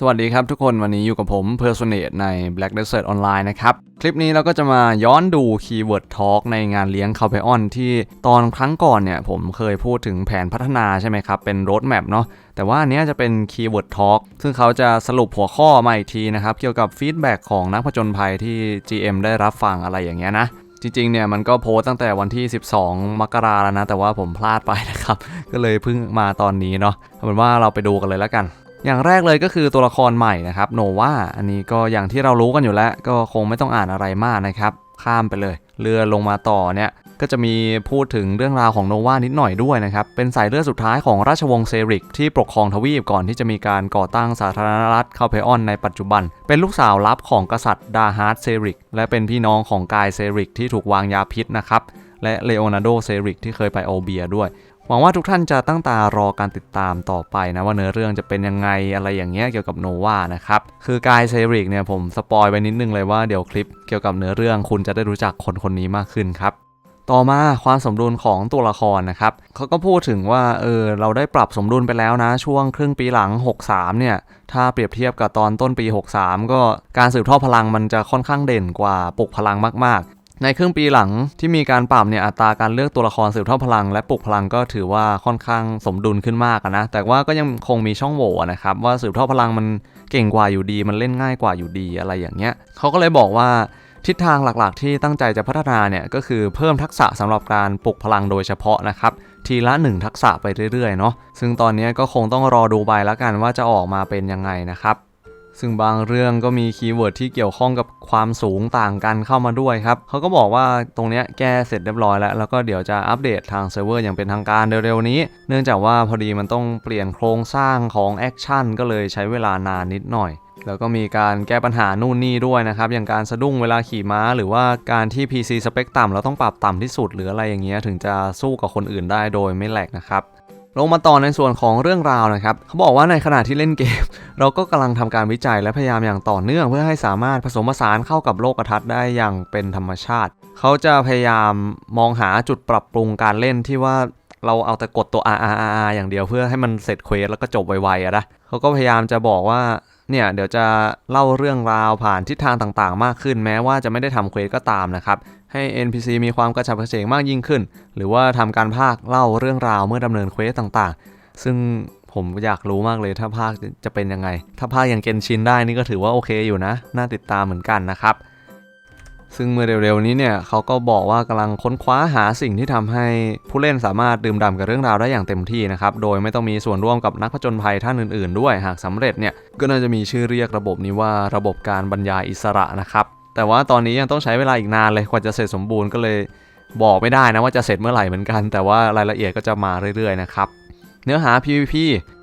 สวัสดีครับทุกคนวันนี้อยู่กับผม Personate ใน Black Desert Online นะครับ คลิปนี้เราก็จะมาย้อนดู Keyword Talk ในงานเลี้ยง c a l p e o n ที่ตอนครั้งก่อนเนี่ย ผมเคยพูดถึงแผนพัฒนาใช่ไหมครับ เป็น Road Map เนาะแต่ว่าอันเนี้ยจะเป็น Keyword Talk ซึ่งเขาจะสรุปหัวข้อมาอีกทีนะครับ เกี่ยวกับฟีดแบ็กของนักผจญภัยที่ GM ได้รับฟังอะไรอย่างเงี้ยนะจริงๆ เนี่ยมันก็โพสต์ตั้งแต่วันที่ 12 มกราแล้วนะ แต่ว่าผมพลาดไปนะครับ ก็เลยเพิ่งมาตอนนี้เนาะเอาเป็นว่าเราไปดูกันเลยแล้วกัน อย่างแรกเลยก็คือตัวละครใหม่นะครับโนวาอันนี้ก็อย่างที่เรารู้กันอยู่แล้ว ก็คงไม่ต้องอ่านอะไรมากนะครับ ข้ามไปเลย เรือลงมาต่อเนี่ยก็จะมีพูดถึงเรื่องราวของโนวานิดหน่อยด้วยนะครับ เป็นสายเลือดสุดท้ายของราชวงศ์เซริก ที่ปกครองทวีปก่อนที่จะมีการก่อตั้งสาธารณรัฐคาเพออนในปัจจุบัน เป็นลูกสาวลับของกษัตริย์ดาฮาร์ดเซริก และเป็นพี่น้องของกายเซริกที่ถูกวางยาพิษนะครับ และเลโอนาร์โดเซริกที่เคยไปโอเบียด้วย หวังว่าทุกท่านจะตั้งตารอการติดตามต่อไปนะว่าเนื้อเรื่องจะเป็นยังไงอะไรอย่างเงี้ยเกี่ยวกับโนวานะครับ คือกายเซริกเนี่ยผมสปอยไปนิดนึงเลยว่าเดี๋ยวคลิปเกี่ยวกับเนื้อเรื่องคุณจะได้รู้จักคนคนนี้มากขึ้นครับต่อมาความสมดุลของตัวละครนะครับเขาก็พูดถึงว่าเออเราได้ปรับสมดุลไปแล้วนะ ช่วงครึ่งปีหลัง 63 เนี่ย ถ้าเปรียบเทียบกับตอนต้นปี 63 ก็การสืบทอดพลังมันจะค่อนข้างเด่นกว่าปลุกพลังมาก ในครึ่งปีหลังที่มีการปรับเนี่ยอัตราการเลือกตัวละครสืบทอดพลัง และปลุกพลังก็ถือว่าค่อนข้างสมดุลขึ้นมากนะแต่ว่าก็ยังคงมีช่องโหว่นะครับว่าสืบทอดพลังมันเก่งกว่าอยู่ดีมันเล่นง่ายกว่าอยู่ดีอะไรอย่างเงี้ยเขาก็เลยบอกว่าทิศทางหลักๆ ที่ตั้งใจจะพัฒนาเนี่ยก็คือเพิ่มทักษะสำหรับการปลุกพลังโดยเฉพาะนะครับทีละ 1 ทักษะไปเรื่อยๆเนาะซึ่งตอนนี้ก็คงต้องรอดูไปแล้วกันว่าจะออกมาเป็นยังไงนะครับ ซึ่งบางเรื่องก็มีคีย์เวิร์ดที่เกี่ยวข้องกับความสูงต่างกันเข้ามาด้วยครับเขาก็บอกว่าตรงนี้แก้เสร็จเรียบร้อยแล้ว แล้วก็เดี๋ยวจะอัปเดตทางเซิร์ฟเวอร์อย่างเป็นทางการเร็วๆนี้ เนื่องจากว่าพอดีมันต้องเปลี่ยนโครงสร้างของแอคชั่นก็เลยใช้เวลานานนิดหน่อยแล้วก็มีการแก้ปัญหานู่นนี่ด้วยนะครับ อย่างการสะดุ้งเวลาขี่ม้า หรือว่าการที่ PC สเปคต่ำเราต้องปรับต่ำที่สุดหรืออะไรอย่างเงี้ยถึงจะสู้กับคนอื่นได้โดยไม่แหลกนะครับ ลงมาต่อในส่วนของเรื่องราวนะครับเขาบอกว่าในขณะที่เล่นเกม เราก็กำลังทำการวิจัยและพยายามอย่างต่อเนื่อง เพื่อให้สามารถผสมผสานเข้ากับโลกทัศน์ได้อย่างเป็นธรรมชาติ เขาจะพยายามมองหาจุดปรับปรุงการเล่นที่ว่าเราเอาแต่กดตัว R R R อย่างเดียวเพื่อให้มันเสร็จเควสแล้วก็จบไวๆอะนะเขาก็พยายามจะบอกว่า เนี่ยเดี๋ยวจะเล่าเรื่องราวผ่านทิศทางต่างๆ มากขึ้น แม้ว่าจะไม่ได้ทำเควสก็ตามนะครับให้ NPC มีความกระฉับกระเฉงมากยิ่งขึ้น หรือว่าทำการภาคเล่าเรื่องราวเมื่อดำเนินเควสต่างๆ ซึ่งผมอยากรู้มากเลยถ้าภาคจะเป็นยังไง ถ้าภาคอย่างเกนชินได้นี่ก็ถือว่าโอเคอยู่นะ น่าติดตามเหมือนกันนะครับ ซึ่งเมื่อเร็วๆนี้เนี่ยเขาก็บอกว่ากำลังค้นคว้าหาสิ่งที่ทำให้ผู้เล่นสามารถดื่มด่ำกับเรื่องราวได้อย่างเต็มที่นะครับ โดยไม่ต้องมีส่วนร่วมกับนักผจญภัยท่านอื่นๆ ด้วย หากสำเร็จเนี่ยก็น่าจะมีชื่อเรียกระบบนี้ว่าระบบการบรรยายอิสระนะครับ แต่ว่าตอนนี้ยังต้องใช้เวลาอีกนานเลยกว่าจะเสร็จสมบูรณ์ก็เลยบอกไม่ได้นะว่าจะเสร็จเมื่อไหร่เหมือนกัน แต่ว่ารายละเอียดก็จะมาเรื่อยๆนะครับเนื้อหา PVP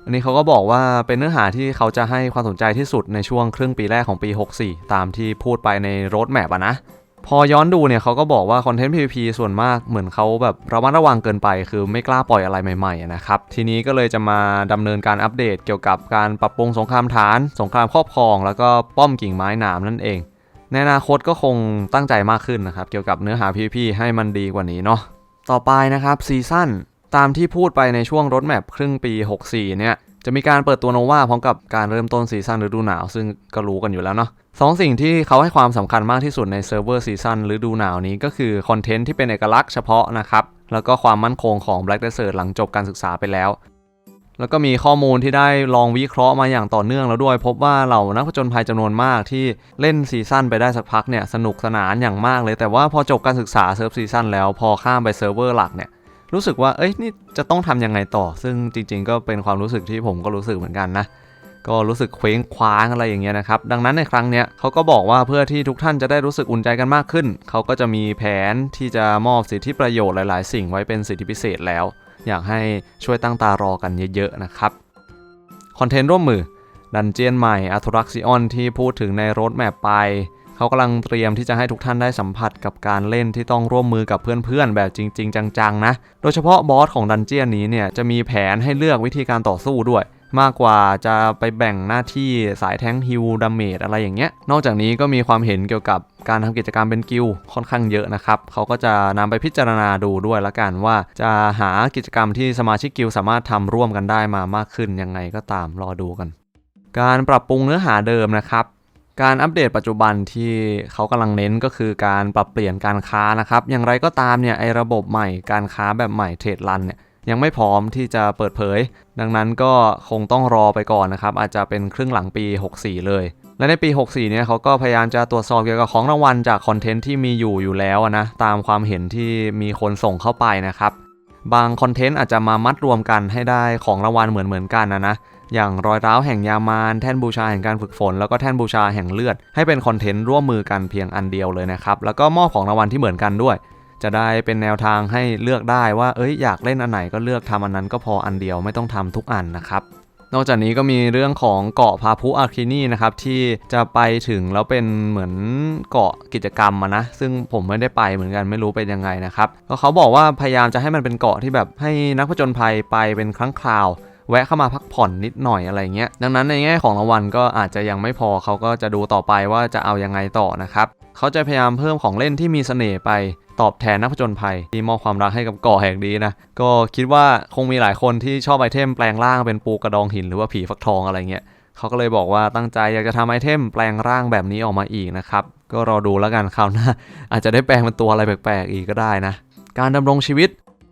อันนี้เขาก็บอกว่าเป็นเนื้อหาที่เขาจะให้ความสนใจที่สุดในช่วงครึ่งปีแรกของปี 64 ตามที่พูดไปในโรดแมปอะนะ พอย้อนดูเนี่ยเขาก็บอกว่าคอนเทนต์ PVP ส่วนมากเหมือนเขาแบบระมัดระวังเกินไป คือไม่กล้าปล่อยอะไรใหม่ๆนะครับ ทีนี้ก็เลยจะมาดำเนินการอัปเดตเกี่ยวกับการปรับปรุงสงครามฐาน สงครามครอบครอง แล้วก็ป้อมกิ่งไม้หนามนั่นเอง ในอนาคตก็คงตั้งใจมากขึ้นนะครับ เกี่ยวกับเนื้อหา PVP ให้มันดีกว่านี้เนาะต่อไปนะครับซีซั่นตามที่พูดไปในช่วงรถแมพครึ่งปี 64 เนี่ย จะมีการเปิดตัวโนวาพร้อมกับการเริ่มต้นซีซั่นฤดูหนาว ซึ่งก็รู้กันอยู่แล้วเนาะสองสิ่งที่เขาให้ความสำคัญมากที่สุดในเซิร์ฟเวอร์ซีซั่นฤดูหนาวนี้ก็คือคอนเทนต์ที่เป็นเอกลักษณ์เฉพาะนะครับแล้วก็ความมั่นคงของ Black Desert หลังจบการศึกษาไปแล้ว แล้วก็มีข้อมูลที่ได้ลองวิเคราะห์มาอย่างต่อเนื่องแล้วด้วย พบว่าเหล่านักผจญภัยจำนวนมากที่เล่นซีซั่นไปได้สักพักเนี่ยสนุกสนานอย่างมากเลย แต่ว่าพอจบการศึกษาเซิร์ฟซีซั่นแล้วพอข้ามไปเซิร์ฟเวอร์หลักเนี่ย รู้สึกว่า เอ้ย นี่จะต้องทำยังไงต่อ ซึ่งจริง ๆ ก็เป็นความรู้สึกที่ผมก็รู้สึกเหมือนกันนะ ก็รู้สึกเคว้งคว้างอะไรอย่างเงี้ยนะครับ ดังนั้นในครั้งเนี้ยเขาก็บอกว่าเพื่อที่ทุกท่านจะได้รู้สึกอุ่นใจกันมากขึ้น เขาก็จะมีแผนที่จะมอบสิทธิประโยชน์หลาย ๆ สิ่งไว้เป็นสิทธิพิเศษแล้ว อยากให้ช่วยตั้งตารอกันเยอะ ๆ นะครับ คอนเทนต์ร่วมมือดันเจียนใหม่อัตรักซิออนที่พูดถึงในโรดแมปไป เขากำลังเตรียมที่จะให้ทุกท่านได้สัมผัสกับการเล่นที่ต้องร่วมมือกับเพื่อนๆ แบบจริง ๆ จังๆนะ โดยเฉพาะบอสของดันเจียนนี้เนี่ยจะมีแผนให้เลือกวิธีการต่อสู้ด้วย มากกว่าจะไปแบ่งหน้าที่สายแท้งฮิลดาเมจอะไรอย่างเงี้ย นอกจากนี้ก็มีความเห็นเกี่ยวกับการทำกิจกรรมเป็นกิลด์ค่อนข้างเยอะนะครับ เขาก็จะนำไปพิจารณาดูด้วยละกันว่า จะหากิจกรรมที่สมาชิกกิลด์สามารถทำร่วมกันได้มามากขึ้นยังไงก็ตามรอดูกันการปรับปรุงเนื้อหาเดิมนะครับ การอัปเดตปัจจุบันที่เขากำลังเน้นก็คือการปรับเปลี่ยนการค้านะครับ อย่างไรก็ตามเนี่ยไอระบบใหม่การค้าแบบใหม่เทรดรันเนี่ยยังไม่พร้อมที่จะเปิดเผย ดังนั้นก็คงต้องรอไปก่อนนะครับ อาจจะเป็นครึ่งหลังปี 64 เลย และในปี 64 เนี่ยเขาก็พยายามจะตรวจสอบเกี่ยวกับของรางวัลจากคอนเทนต์ที่มีอยู่อยู่แล้วนะตามความเห็นที่มีคนส่งเข้าไปนะครับ บางคอนเทนต์อาจจะมามัดรวมกันให้ได้ของรางวัลเหมือนเหมือนๆกันนะนะอย่างรอยร้าวแห่งยามานแท่นบูชาแห่งการฝึกฝน แล้วก็แท่นบูชาแห่งเลือด ให้เป็นคอนเทนต์ร่วมมือกันเพียงอันเดียวเลยนะครับ แล้วก็มอบของรางวัลที่เหมือนกันด้วย จะได้เป็นแนวทางให้เลือกได้ว่าเอ้ยอยากเล่นอันไหนก็เลือกทำอันนั้นก็พออันเดียวไม่ต้องทำทุกอันนะครับนอกจากนี้ก็มีเรื่องของเกาะพาพุอาร์คินีนะครับที่จะไปถึงแล้วเป็นเหมือนเกาะกิจกรรมอะนะซึ่งผมไม่ได้ไปเหมือนกันไม่รู้เป็นยังไงนะครับก็เขาบอกว่าพยายามจะให้มันเป็นเกาะที่แบบให้นักผจญภัยไปเป็นครั้งคราว แวะเข้ามาพักผ่อนนิดหน่อยอะไรเงี้ย ดังนั้นในแง่ของรางวัลก็อาจจะยังไม่พอเขาก็จะดูต่อไปว่าจะเอายังไงต่อนะครับเขาจะพยายามเพิ่มของเล่นที่มีเสน่ห์ไปตอบแทนนักผจญภัยที่มอบความรักให้กับเกาะแห่งนี้นะ ก็คิดว่าคงมีหลายคนที่ชอบไอเทมแปลงร่างเป็นปูกระดองหินหรือว่าผีฟักทองอะไรเงี้ยเขาก็เลยบอกว่าตั้งใจอยากจะทำไอเทมแปลงร่างแบบนี้ออกมาอีกนะครับ ก็รอดูแล้วกันคราวหน้าอาจจะได้แปลงเป็นตัวอะไรแปลกๆอีกก็ได้นะ การดำรงชีวิต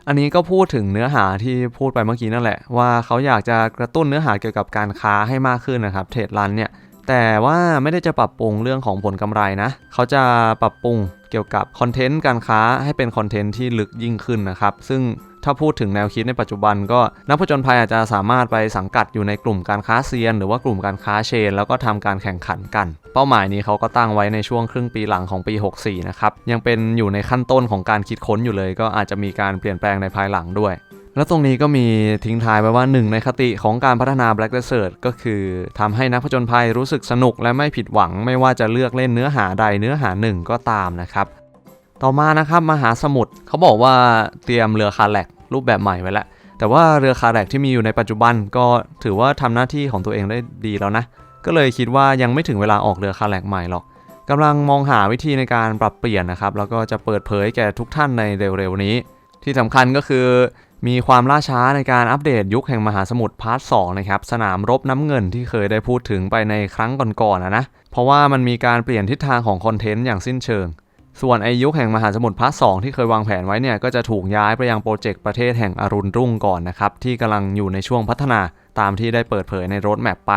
อันนี้ก็พูดถึงเนื้อหาที่พูดไปเมื่อกี้นั่นแหละ ว่าเขาอยากจะกระตุ้นเนื้อหาเกี่ยวกับการค้าให้มากขึ้นนะครับเทรดรันเนี่ยแต่ว่าไม่ได้จะปรับปรุงเรื่องของผลกำไรนะ เขาจะปรับปรุงเกี่ยวกับคอนเทนต์การค้าให้เป็นคอนเทนต์ที่ลึกยิ่งขึ้นนะครับ ซึ่ง ถ้าพูดถึงแนวคิดในปัจจุบันก็นักผจญภัยอาจจะสามารถไปสังกัดอยู่ในกลุ่มการค้าเซียน หรือว่ากลุ่มการค้าเชน แล้วก็ทำการแข่งขันกัน เป้าหมายนี้เขาก็ตั้งไว้ในช่วงครึ่งปีหลังของปี 64 นะครับ ยังเป็นอยู่ในขั้นต้นของการคิดค้นอยู่เลย ก็อาจจะมีการเปลี่ยนแปลงในภายหลังด้วยแล้วตรงนี้ก็มีทิ้งท้ายไว้ว่าหนึ่งในคติของการพัฒนา Black Desert ก็คือทำให้นักผจญภัยรู้สึกสนุกและไม่ผิดหวัง ไม่ว่าจะเลือกเล่นเนื้อหาใดเนื้อหาหนึ่งก็ตามนะครับ ต่อมานะครับมหาสมุทรเขาบอกว่าเตรียมเรือคาแลกรูปแบบใหม่ไว้แล้วแต่ว่าเรือคาแลกที่มีอยู่ในปัจจุบันก็ถือว่าทำหน้าที่ของตัวเองได้ดีแล้วนะ ก็เลยคิดว่ายังไม่ถึงเวลาออกเรือคาแลกใหม่หรอกกำลังมองหาวิธีในการปรับเปลี่ยนนะครับ แล้วก็จะเปิดเผยแก่ทุกท่านในเร็วๆนี้ ที่สำคัญก็คือมีความล่าช้าในการอัปเดตยุคแห่งมหาสมุทรพาร์ท2นะครับ สนามรบน้ำเงินที่เคยได้พูดถึงไปในครั้งก่อนๆนนะ เพราะว่ามันมีการเปลี่ยนทิศทางของคอนเทนต์อย่างสิ้นเชิง ส่วนไอยุคแห่งมหาสมุทรพาร์ทสที่เคยวางแผนไว้เนี่ยก็จะถูกย้ายไปยังโปรเจกต์ประเทศแห่งอรุณรุ่งก่อนนะครับที่กำลังอยู่ในช่วงพัฒนาตามที่ได้เปิดเผยในรถแมปไป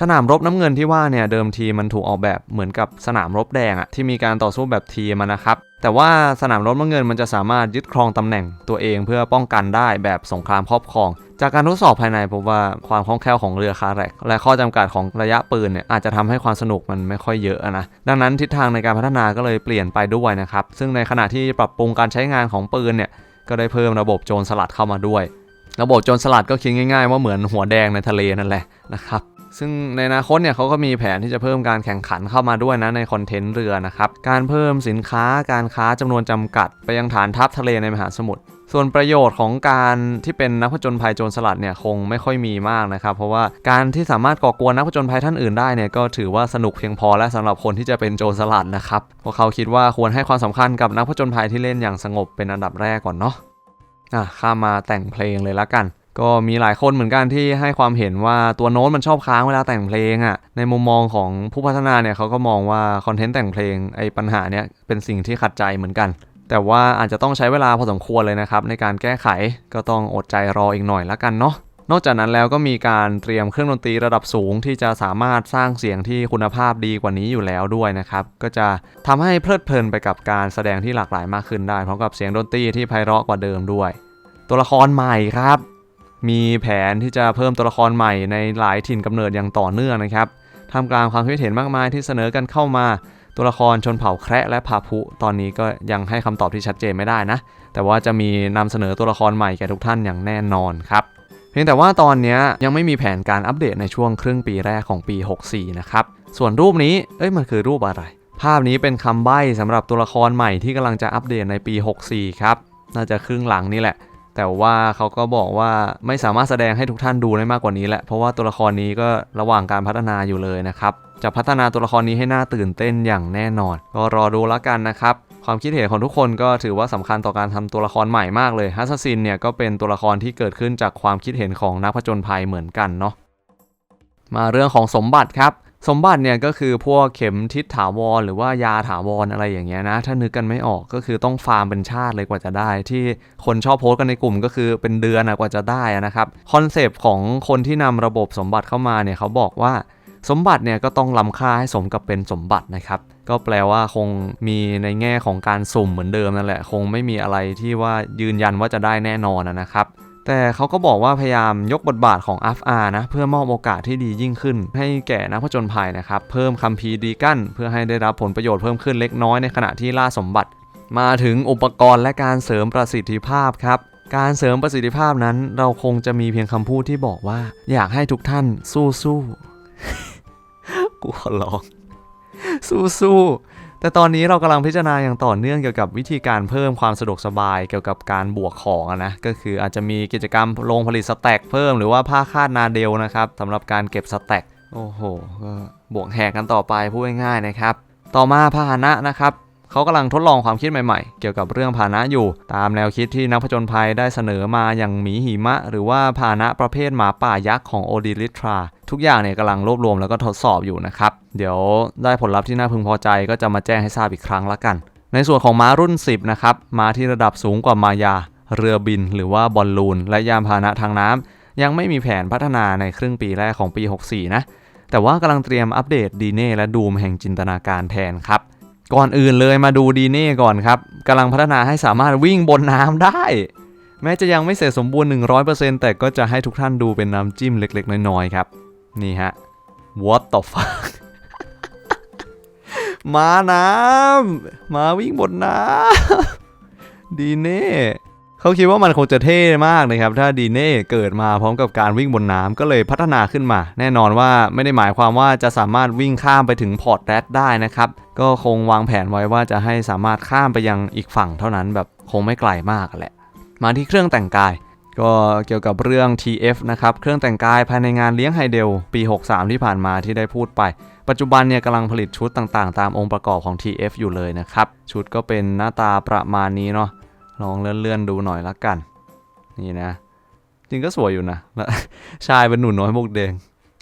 สนามรบน้ำเงินที่ว่าเนี่ยเดิมทีมันถูกออกแบบเหมือนกับสนามรบแดงอะที่มีการต่อสู้แบบทีมันนะครับ แต่ว่าสนามรบเงินมันจะสามารถยึดครองตำแหน่งตัวเองเพื่อป้องกันได้แบบสงครามครอบครอง จากการทดสอบภายในพบว่าความคล่องแคล่วของเรือคาแรก และข้อจำกัดของระยะปืนเนี่ยอาจจะทำให้ความสนุกมันไม่ค่อยเยอะอะนะ ดังนั้นทิศทางในการพัฒนาก็เลยเปลี่ยนไปด้วยนะครับ ซึ่งในขณะที่ปรับปรุงการใช้งานของปืนเนี่ยก็ได้เพิ่มระบบโจรสลัดเข้ามาด้วย ระบบโจรสลัดก็คิดง่าย ๆ ว่าเหมือนหัวแดงในทะเลนั่นแหละนะครับ ซึ่งในอนาคตเนี่ยเขาก็มีแผนที่จะเพิ่มการแข่งขันเข้ามาด้วยนะในคอนเทนต์เรือนะครับ การเพิ่มสินค้าการค้าจำนวนจำกัด ไปยังฐานทัพทะเลในมหาสมุทรส่วนประโยชน์ของการที่เป็นนักผจญภัยโจรสลัดเนี่ยคงไม่ค่อยมีมากนะครับ เพราะว่าการที่สามารถก่อกวนนักผจญภัยท่านอื่นได้เนี่ยก็ถือว่าสนุกเพียงพอและสำหรับคนที่จะเป็นโจรสลัดนะครับเพราะเขาคิดว่าควรให้ความสำคัญกับนักผจญภัยที่เล่นอย่างสงบเป็นอันดับแรกก่อนเนาะอะข้ามาแต่งเพลงเลยละกัน ก็มีหลายคนเหมือนกันที่ให้ความเห็นว่าตัวโน้ตมันชอบค้างเวลาแต่งเพลงอะ่ะ ในมุมมองของผู้พัฒนาเนี่ยเขาก็มองว่าคอนเทนต์แต่งเพลงไอ้ปัญหาเนี้ยเป็นสิ่งที่ขัดใจเหมือนกัน แต่ว่าอาจจะต้องใช้เวลาพอสมควรเลยนะครับ ในการแก้ไขก็ต้องอดใจรออีกหน่อยละกันเนาะนอกจากนั้นแล้วก็มีการเตรียมเครื่องดนตรีระดับสูงที่จะสามารถสร้างเสียงที่คุณภาพดีกว่านี้อยู่แล้วด้วยนะครับ ก็จะทำให้เพลิดเพลินไปกับการแสดงที่หลากหลายมากขึ้นได้พร้อมกับเสียงดนตรีที่ไพเราะกว่าเดิมด้วย ตัวละครใหม่ครับ มีแผนที่จะเพิ่มตัวละครใหม่ในหลายถิ่นกำเนิดอย่างต่อเนื่องนะครับท่ามกลางความคิดเห็นมากมายที่เสนอกันเข้ามาตัวละครชนเผ่าแคระและพาพุตอนนี้ก็ยังให้คำตอบที่ชัดเจนไม่ได้นะ แต่ว่าจะมีนำเสนอตัวละครใหม่แก่ทุกท่านอย่างแน่นอนครับ เพียงแต่ว่าตอนนี้ยังไม่มีแผนการอัปเดตในช่วงครึ่งปีแรกของปี 64 นะครับ ส่วนรูปนี้เอ้ยมันคือรูปอะไร ภาพนี้เป็นคำใบ้สำหรับตัวละครใหม่ที่กำลังจะอัปเดตในปี 64 ครับ น่าจะครึ่งหลังนี่แหละ แต่ว่าเขาก็บอกว่าไม่สามารถแสดงให้ทุกท่านดูได้มากกว่านี้แหละ เพราะว่าตัวละครนี้ก็ระหว่างการพัฒนาอยู่เลยนะครับ จะพัฒนาตัวละครนี้ให้น่าตื่นเต้นอย่างแน่นอน ก็รอดูแล้วกันนะครับ ความคิดเห็นของทุกคนก็ถือว่าสำคัญต่อการทำตัวละครใหม่มากเลยฮัสซินเนี่ยก็เป็นตัวละครที่เกิดขึ้นจากความคิดเห็นของนักผจญภัยเหมือนกันเนาะ มาเรื่องของสมบัติครับ สมบัติเนี่ยก็คือพวกเข็มทิศถาวร หรือว่ายาถาวรอะไรอย่างเงี้ยนะ ถ้านึกกันไม่ออกก็คือต้องฟาร์มเป็นชาติเลยกว่าจะได้ ที่คนชอบโพสต์กันในกลุ่มก็คือเป็นเดือนกว่าจะได้นะครับคอนเซปต์ของคนที่นำระบบสมบัติเข้ามาเนี่ยเขาบอกว่าสมบัติเนี่ยก็ต้องล้ำค่าให้สมกับเป็นสมบัตินะครับ ก็แปลว่าคงมีในแง่ของการสุ่มเหมือนเดิมนั่นแหละ คงไม่มีอะไรที่ว่ายืนยันว่าจะได้แน่นอนนะครับ แต่เขาก็บอกว่าพยายามยกบทบาทของ FR นะ เพื่อมอบโอกาสที่ดียิ่งขึ้น ให้แก่นักผจญภัยนะครับ เพิ่มคัมภีร์ดีกั้นเพื่อให้ได้รับผลประโยชน์เพิ่มขึ้นเล็กน้อยในขณะที่ล่าสมบัติ มาถึงอุปกรณ์และการเสริมประสิทธิภาพครับ การเสริมประสิทธิภาพนั้น เราคงจะมีเพียงคำพูดที่บอกว่า อยากให้ทุกท่านสู้สู้กูขอร้องสู้สู้ แต่ตอนนี้เรากำลังพิจารณาอย่างต่อเนื่องเกี่ยวกับวิธีการเพิ่มความสะดวกสบายเกี่ยวกับการบวกของนะก็คืออาจจะมีกิจกรรมลงผลิตสแต็กเพิ่มหรือว่าผ้าคาดนาเดลนะครับสำหรับการเก็บสแต็กโอ้โหก็บวกแหกกันต่อไปพูดง่ายๆนะครับ ต่อมาพาหนะนะครับ เขากำลังทดลองความคิดใหม่ๆ เกี่ยวกับเรื่องพาหนะอยู่ ตามแนวคิดที่นักผจญภัยได้เสนอมาอย่างหมีหิมะ หรือว่าพาหนะประเภทหมาป่ายักษ์ของโอดิลิทราทุกอย่างเนี่ยกำลังรวบรวมแล้วก็ทดสอบอยู่นะครับ เดี๋ยวได้ผลลัพธ์ที่น่าพึงพอใจก็จะมาแจ้งให้ทราบอีกครั้งละกัน ในส่วนของม้ารุ่น 10 นะครับ ม้าที่ระดับสูงกว่ามายา เรือบิน หรือว่าบอลลูน และยานพาหนะทางน้ำยังไม่มีแผนพัฒนาในครึ่งปีแรกของปี 64 นะ แต่ว่ากำลังเตรียมอัปเดตดีเน่และดูมแห่งจินตนาการแทนครับ ก่อนอื่นเลยมาดูดีเน่ก่อนครับกำลังพัฒนาให้สามารถวิ่งบนน้ำได้ แม้จะยังไม่เสร็จสมบูรณ์ 100%แต่ก็จะให้ทุกท่านดูเป็นน้ำจิ้มเล็ก ๆ น้อยๆครับ นี่ฮะ what the fuck มาน้ำมาวิ่งบนน้ำดีเน่ เขาคิดว่ามันคงจะเท่มากนะครับ ถ้าดีเน่เกิดมาพร้อมกับการวิ่งบนน้ำก็เลยพัฒนาขึ้นมา แน่นอนว่าไม่ได้หมายความว่าจะสามารถวิ่งข้ามไปถึงพอร์ตแรดได้นะครับ ก็คงวางแผนไว้ว่าจะให้สามารถข้ามไปยังอีกฝั่งเท่านั้นแบบคงไม่ไกลมากแหละ มาที่เครื่องแต่งกายก็เกี่ยวกับเรื่อง TF นะครับ เครื่องแต่งกายภายในงานเลี้ยงไฮเดลปี 63 ที่ผ่านมาที่ได้พูดไป ปัจจุบันเนี่ยกำลังผลิตชุดต่างๆ ตามองค์ประกอบของ TF อยู่เลยนะครับ ชุดก็เป็นหน้าตาประมาณนี้เนาะ ลองเลื่อนๆดูหน่อยละกัน นี่นะ จริงก็สวยอยู่นะชายเป็นหนุ่นน้อยบกแดง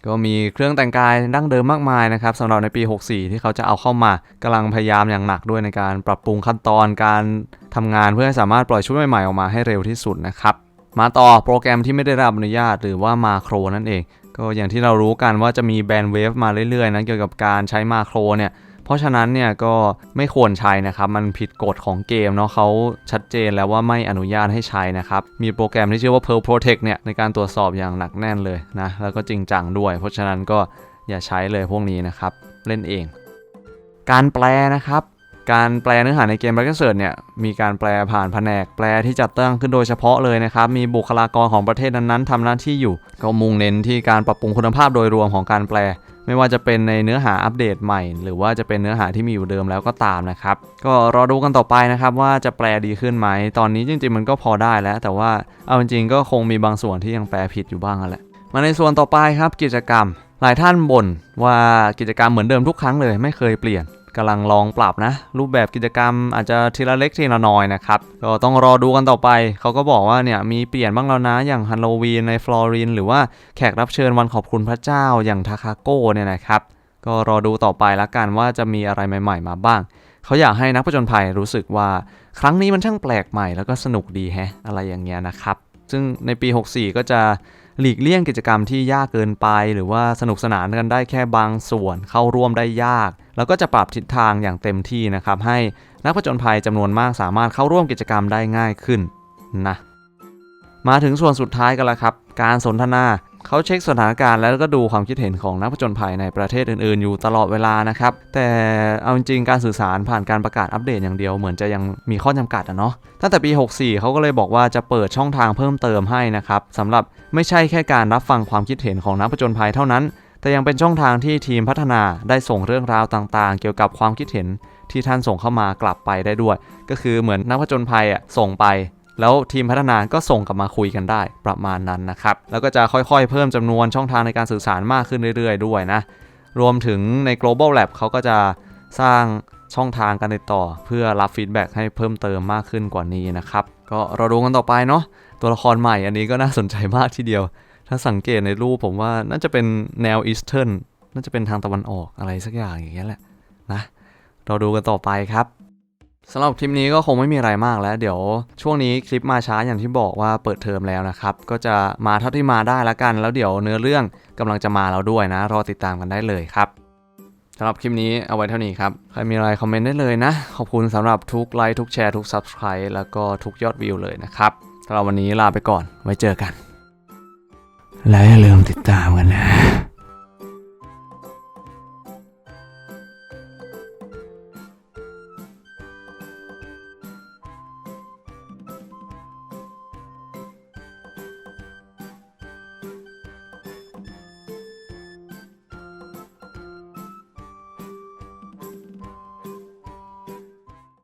ก็มีเครื่องแต่งกายดั้งเดิมมากมายนะครับสำหรับในปี 64 ที่เขาจะเอาเข้ามากำลังพยายามอย่างหนักด้วยในการปรับปรุงขั้นตอนการทำงานเพื่อให้สามารถปล่อยชุดใหม่ๆออกมาให้เร็วที่สุดนะครับ มาต่อโปรแกรมที่ไม่ได้รับอนุญาตหรือว่ามาโครนั่นเอง ก็อย่างที่เรารู้กันว่าจะมีแบนเวฟมาเรื่อยๆนะเกี่ยวกับการใช้มาโครเนี่ย ราะฉะนั้นเนี่ยก็ไม่ควรใช้นะครับ มันผิดกฎของเกมเนาะเขาชัดเจนแล้วว่าไม่อนุญาตให้ใช้นะครับ มีโปรแกรมที่ชื่อว่า Pearl Protect เนี่ยในการตรวจสอบอย่างหนักแน่นเลยนะ แล้วก็จริงจังด้วย เพราะฉะนั้นก็อย่าใช้เลยพวกนี้นะครับ เล่นเอง การแปลนะครับการแปลเนื้อหาในเกม b a c k s e r เนี่ยมีการแปลผ่านแผนกแปลที่จัดตั้งขึ้นโดยเฉพาะเลยนะครับ มีบุคลากรของประเทศนั้นๆทำหน้าที่อยู่ ก็มุ่งเน้นที่การปรับปรุงคุณภาพโดยรวมของการแปล ไม่ว่าจะเป็นในเนื้อหาอัปเดตใหม่ หรือว่าจะเป็นเนื้อหาที่มีอยู่เดิมแล้วก็ตามนะครับ ก็รอดูกันต่อไปนะครับว่าจะแปลดีขึ้นไหม ตอนนี้จริงๆมันก็พอได้แล้ว แต่ว่าเอาจริงๆก็คงมีบางส่วนที่ยังแปลผิดอยู่บ้างแหละ มาในส่วนต่อไปครับกิจกรรม หลายท่านบ่นว่ากิจกรรมเหมือนเดิมทุกครั้งเลยไม่เคยเปลี่ยน กำลังลองปรับนะ รูปแบบกิจกรรมอาจจะทีละเล็กทีละน้อยนะครับก็ต้องรอดูกันต่อไป เขาก็บอกว่าเนี่ยมีเปลี่ยนบ้างแล้วนะ อย่างฮันโลวีนในฟลอรินหรือว่าแขกรับเชิญวันขอบคุณพระเจ้าอย่างทาคาโก้เนี่ยนะครับก็รอดูต่อไปละกันว่าจะมีอะไรใหม่ ๆ มาบ้าง เขาอยากให้นักผจญภัยรู้สึกว่า ครั้งนี้มันช่างแปลกใหม่แล้วก็สนุกดีแฮะอะไรอย่างเงี้ยนะครับซึ่งในปี 64 ก็จะ หลีกเลี่ยงกิจกรรมที่ยากเกินไป หรือว่าสนุกสนานกันได้แค่บางส่วนเข้าร่วมได้ยาก แล้วก็จะปรับทิศทางอย่างเต็มที่นะครับ ให้นักผจญภัยจำนวนมากสามารถเข้าร่วมกิจกรรมได้ง่ายขึ้นนะมาถึงส่วนสุดท้ายกันแล้วครับ การสนทนา เขาเช็คสถานการณ์แล้วก็ดูความคิดเห็นของนักผจญภัยในประเทศอื่นๆ อยู่ตลอดเวลานะครับ แต่เอาจริงๆการสื่อสารผ่านการประกาศอัปเดตอย่างเดียวเหมือนจะยังมีข้อจำกัดอะเนาะตั้งแต่ปี 64 เขาก็เลยบอกว่าจะเปิดช่องทางเพิ่มเติมให้นะครับสำหรับไม่ใช่แค่การรับฟังความคิดเห็นของนักผจญภัยเท่านั้น แต่ยังเป็นช่องทางที่ทีมพัฒนาได้ส่งเรื่องราวต่างๆ เกี่ยวกับความคิดเห็นที่ท่านส่งเข้ามากลับไปได้ด้วย ก็คือเหมือนนักผจญภัยอะส่งไป แล้วทีมพัฒนาก็ส่งกลับมาคุยกันได้ประมาณนั้นนะครับ แล้วก็จะค่อยๆ เพิ่มจำนวนช่องทางในการสื่อสารมากขึ้นเรื่อยๆ ด้วยนะ รวมถึงใน global lab เขาก็จะสร้างช่องทางการติดต่อ เพื่อรับฟีดแบ็กให้เพิ่มเติมมากขึ้นกว่านี้นะครับ ก็รอดูกันต่อไปเนาะตัวละครใหม่อันนี้ก็น่าสนใจมากทีเดียว ถ้าสังเกตในรูปผมว่าน่าจะเป็นแนวอีสเทิร์นน่าจะเป็นทางตะวันออกอะไรสักอย่างอย่างเงี้ยแหละนะเราดูกันต่อไปครับ สำหรับคลิปนี้ก็คงไม่มีอะไรมากแล้ว เดี๋ยวช่วงนี้คลิปมาช้าอย่างที่บอกว่าเปิดเทอมแล้วนะครับ ก็จะมาเท่าที่มาได้ละกัน แล้วเดี๋ยวเนื้อเรื่องกำลังจะมาแล้วด้วยนะ รอติดตามกันได้เลยครับสำหรับคลิปนี้เอาไว้เท่านี้ครับ ใครมีอะไรคอมเมนต์ได้เลยนะ ขอบคุณสำหรับทุกไลค์ทุกแชร์ทุก Subscribe แล้วก็ทุกยอดวิวเลยนะครับสำหรับวันนี้ลาไปก่อนไว้เจอกัน แล้วอย่าลืมติดตามกันนะ